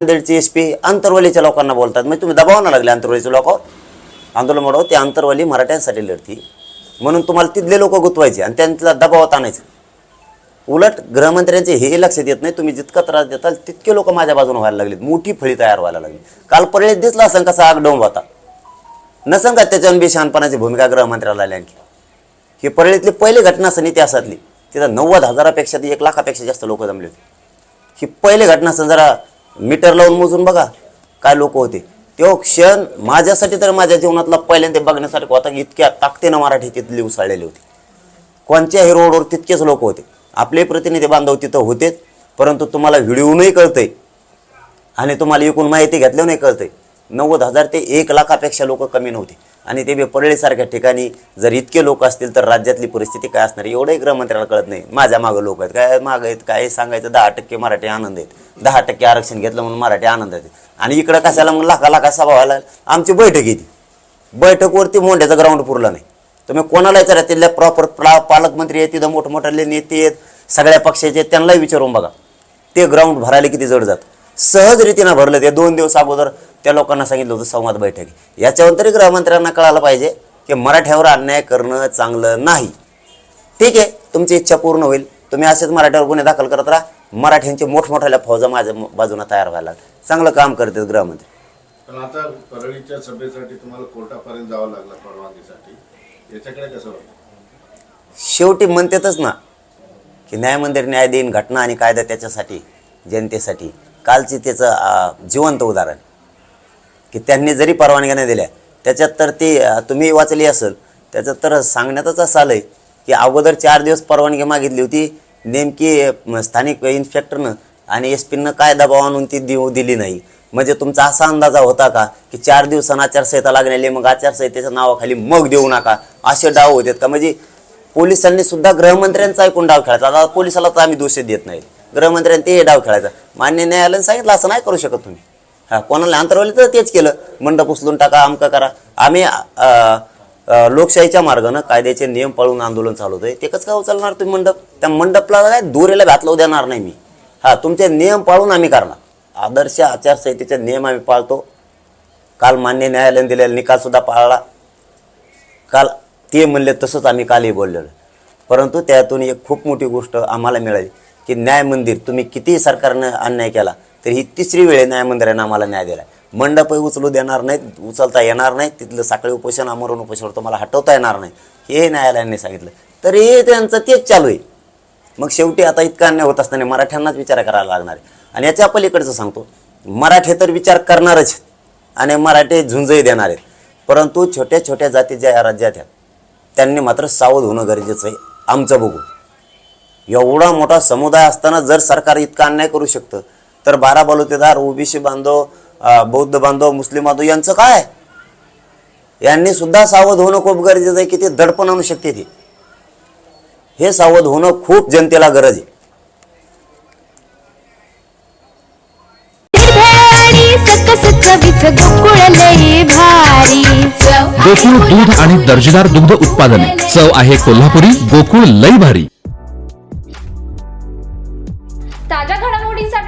नांदेडचे S P आंतरवालीच्या लोकांना बोलतात. म्हणजे तुम्ही दबावना लागले आंतरवालीच्या लोकांवर आंदोलन म्हणून ते आंतरवाली मराठ्यांसाठी लढती. म्हणून तुम्हाला तिथले लोक गुंतवायचे आणि त्यांना दबावात आणायचं. उलट गृहमंत्र्यांचे हे लक्षात येत नाही तुम्ही जितका त्रास देताल तितके लोक माझ्या बाजूने व्हायला लागले मोठी फळी तयार व्हायला लागली काल परळीत दिसला असं कसा आग डोंब होता. नसं का त्याच्यावर बेशहानपणाची भूमिका गृहमंत्र्याला आली आणखी. ही परळीतली पहिली घटना असेल इतिहासातली तिथं नव्वद हजारापेक्षा ती एक लाखापेक्षा जास्त लोक जमले होते. ही पहिली घटना असं जरा मीटर लावून मोजून बघा काय लोक होते. तो क्षण माझ्यासाठी तर माझ्या जीवनातला पहिल्यांदा बघण्यासारखं होता की इतक्या ताकदीनं मराठी तिथली उसाळलेली होती. कोणत्याही रोडवर तितकेच लोक होते. आपले प्रतिनिधी बांधव तिथं होतेच परंतु तुम्हाला व्हिडिओनही कळतंय आणि तुम्हाला एकूण माहिती घेतल्याने कळतंय. नव्वद हजार ते एक लाखापेक्षा लोक कमी नव्हते. आणि ते बेपरळीसारख्या ठिकाणी जर इतके लोक असतील तर राज्यातली परिस्थिती काय असणार एवढंही गृहमंत्र्याला कळत नाही. माझ्या मागं लोक आहेत. काय मागं आहेत? काय सांगायचं? दहा टक्के मराठी आनंद आहेत. दहा टक्के आरक्षण घेतलं म्हणून मराठी आनंद आहेत. आणि इकडं कशाला मग लाखा लाखा सभा व्हायला आमची बैठक येते. बैठकवरती मोंढ्याचं ग्राउंड पुरलं नाही. तुम्ही कोणाला विचारा तिथल्या प्रॉपर पालकमंत्री आहेत तिथं मोठमोठाले नेते आहेत सगळ्या पक्षाचे आहेत त्यांनाही विचारून बघा. ते ग्राउंड भरायला किती जड जात. सहज रीतीनं भरलं ते दोन दिवस अगोदर त्या लोकांना सांगितलं होतं संवाद बैठक. याच्यावर तरी गृहमंत्र्यांना कळायला पाहिजे की मराठ्यावर अन्याय करणं चांगलं नाही. ठीक आहे तुमची इच्छा पूर्ण होईल. तुम्ही असेच मराठ्यावर गुन्हे दाखल करत राहा. मराठ्यांची मोठमोठ्या फौजा माझ्या बाजूने तयार व्हायला. चांगलं काम करतात गृहमंत्री पण आता परळीच्या सभेसाठी तुम्हाला कोर्टापर्यंत जावं लागलं परवानगीसाठी. याच्याकडे कसं शेवटी म्हणतातच ना की न्यायमंदिर न्याय देईन घटना आणि कायदा त्याच्यासाठी जनतेसाठी. कालची त्याचं जिवंत उदाहरण. की त्यांनी जरी परवानग्या नाही दिल्या त्याच्यात तर ती तुम्ही वाचली असेल त्याच्यात तर सांगण्यातच असं आलं आहे की अगोदर चार दिवस परवानगी मागितली होती नेमकी स्थानिक इन्स्पेक्टरनं आणि एस पीनं काय दबाव आणून ती देऊ दिली नाही. म्हणजे तुमचा असा अंदाजा होता का की चार दिवसांना आचारसंहिता लागलेली मग आचारसंहितेच्या नावाखाली मग देऊ नका असे डाव होतात का? म्हणजे पोलिसांनी सुद्धा गृहमंत्र्यांचा ऐकून डाव खेळायचा. आता पोलिसाला तर आम्ही दोषी देत नाही गृहमंत्र्यांनी ते डाव खेळायचा. मान्य न्यायालयानं सांगितलं असं नाही करू शकत तुम्ही. कोणाला अंतरवले तर तेच केलं. मंडप उचलून टाका अमका करा. आम्ही लोकशाहीच्या मार्गानं कायद्याचे नियम पाळून आंदोलन चालवतोय. ते कसं काय उचलणार तुम्ही मंडप? त्या मंडपला काय दोरेला घातलं देणार नाही मी. हा तुमचे नियम पाळून आम्ही करणार. आदर्श आचारसंहितेचे नियम आम्ही पाळतो. काल मान्य न्यायालयाने दिलेला निकालसुद्धा पाळला. काल ते म्हणले तसंच आम्ही कालही बोललेलो. परंतु त्यातून एक खूप मोठी गोष्ट आम्हाला मिळाली की न्याय मंदिर तुम्ही कितीही सरकारनं अन्याय केला तर ही तिसरी वेळ न्यायमंदिराने आम्हाला न्याय दिला मंडपही उचलू देणार नाहीत उचलता येणार नाही तिथलं साखळी उपोषण आमरण उपोषण तुम्हाला हटवता येणार नाही. हे न्यायालयाने सांगितलं. तरी त्यांचं तेच चालू आहे. मग शेवटी आता इतका अन्याय होत असताना मराठ्यांनाच विचार करायला लागणार आहे. आणि याच्या पलीकडचं सांगतो. मराठे तर विचार करणारच आणि मराठे झुंजही देणार आहेत. परंतु छोट्या छोट्या जाती ज्या या राज्यात आहेत त्यांनी मात्र सावध होणं गरजेचं आहे आमचं बघू. एवढा मोठा समुदाय असताना जर सरकार इतका अन्याय करू शकतं तर बारा बलुतेदार ओबीसी बांधव बौद्ध बांधव मुस्लिम बांधव यांचं काय यांनी सुद्धा सावध होणं खूप गरजेचं आहे की ते दडपण आणू शकते ती. हे सावध होणं खूप जनतेला गरज आहे. गोकुळ दूध आणि दर्जेदार दुग्ध उत्पादने. चव आहे कोल्हापुरी गोकुळ लई भारी. ताज्या के